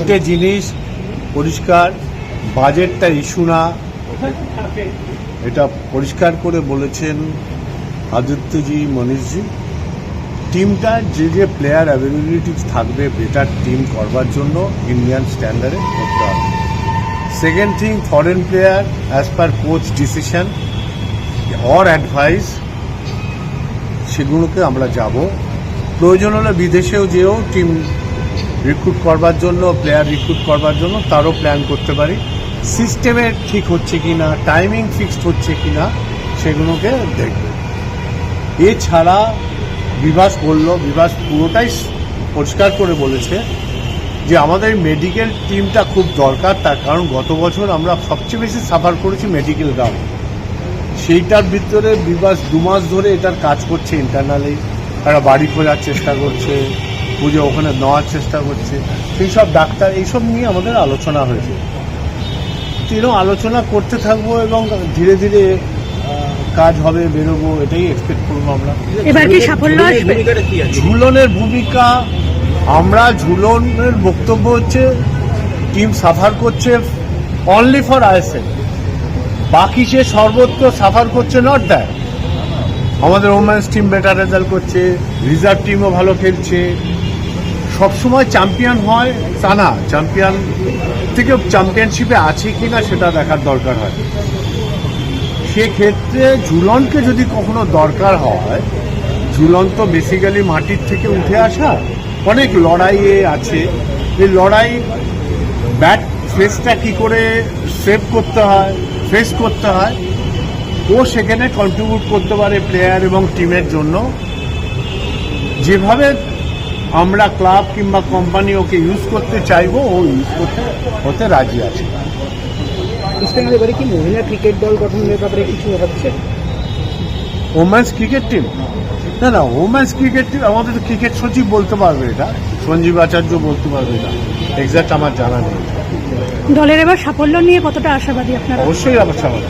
তিনটে জিনিস, পরিষ্কার, বাজেটটা ইস্যু না। এটা পরিষ্কার করে বলেছেন আদিত্যজি মনীষজি। টিমটা যে যে প্লেয়ার অ্যাভেলেবিলিটি থাকবে বেটার টিম করবার জন্য ইন্ডিয়ান স্ট্যান্ডার্ডে করতে হবে। Second thing foreign player as per coach decision or advice সেগুলোকে আমরা যাব। প্রয়োজন হলে বিদেশেও যেও টিম রিক্রুট করবার জন্য প্লেয়ার রিক্রুট করবার জন্য তারও প্ল্যান করতে পারি। সিস্টেমের ঠিক হচ্ছে কি না টাইমিং ফিক্সড হচ্ছে কি না সেগুলোকে দেখবে। এছাড়া বিভাস বলল, বিভাস পুরোটাই পরিষ্কার করে বলেছে যে আমাদের মেডিকেল টিমটা খুব দরকার, তার কারণ গত বছর আমরা সবচেয়ে বেশি সাফার করেছি মেডিকেল গ্রাউন্ড সেইটার ভিতরে বিভাস দু মাস ধরে এটার কাজ করছে ইন্টারনালি তারা বাড়ি খোঁজার চেষ্টা করছে। পুজো ওখানে নেওয়ার চেষ্টা করছে। সেই সব ডাক্তার এইসব নিয়ে আমাদের আলোচনা হয়েছে। তিনও আলোচনা করতে থাকব এবং ধীরে ধীরে কাজ হবে বেরোবো এটাই এক্সপেক্ট করব আমরা। এবার কি সাফল্য আসবে? ভূমিকাটা কি আছে? ঝুলনের ভূমিকা আমরা ঝুলনের বক্তব্য হচ্ছে টিম সাফার করছে অনলি ফর আইএসএল বাকি সে সর্বত্র সাফার করছে নট দ্যাট আমাদের ওমেন্স টিম বেটার রেজাল্ট করছে রিজার্ভ টিমও ভালো খেলছে। সবসময় চ্যাম্পিয়ন হয় তা না, চ্যাম্পিয়ন থেকে চ্যাম্পিয়নশিপে আছে কি না সেটা দেখার দরকার হয়। সেক্ষেত্রে ঝুলনকে যদি কখনো দরকার হয়, ঝুলন তো বেসিক্যালি মাটির থেকে উঠে আসা। অনেক লড়াইয়ে আছে। এই লড়াই ব্যাট ফেসটা কি করে সেভ করতে হয় ফেস করতে হয়, ও সেখানে কন্ট্রিবিউট করতে পারে প্লেয়ার এবং টিমের জন্য। যেভাবে আমরা ক্লাব কিংবা কোম্পানি ওকে ইউজ করতে চাইব ও ইউজ করতে হতে রাজি আছে। ইস্টবেঙ্গল এবারে কি মহিলা ক্রিকেট দল গঠনের ব্যাপারে কিছু হচ্ছে ওমেন্স ক্রিকেট টিম না না ওমেন্স ক্রিকেট টিম আমাদের তো ক্রিকেট সচিব বলতে পারবে এটা সঞ্জীব আচার্য বলতে পারবে এটা এক্সাক্ট আমার জানা নেই। দলের এবার সাফল্য নিয়ে কতটা আশাবাদী আপনারা? অবশ্যই স্বাভাবিক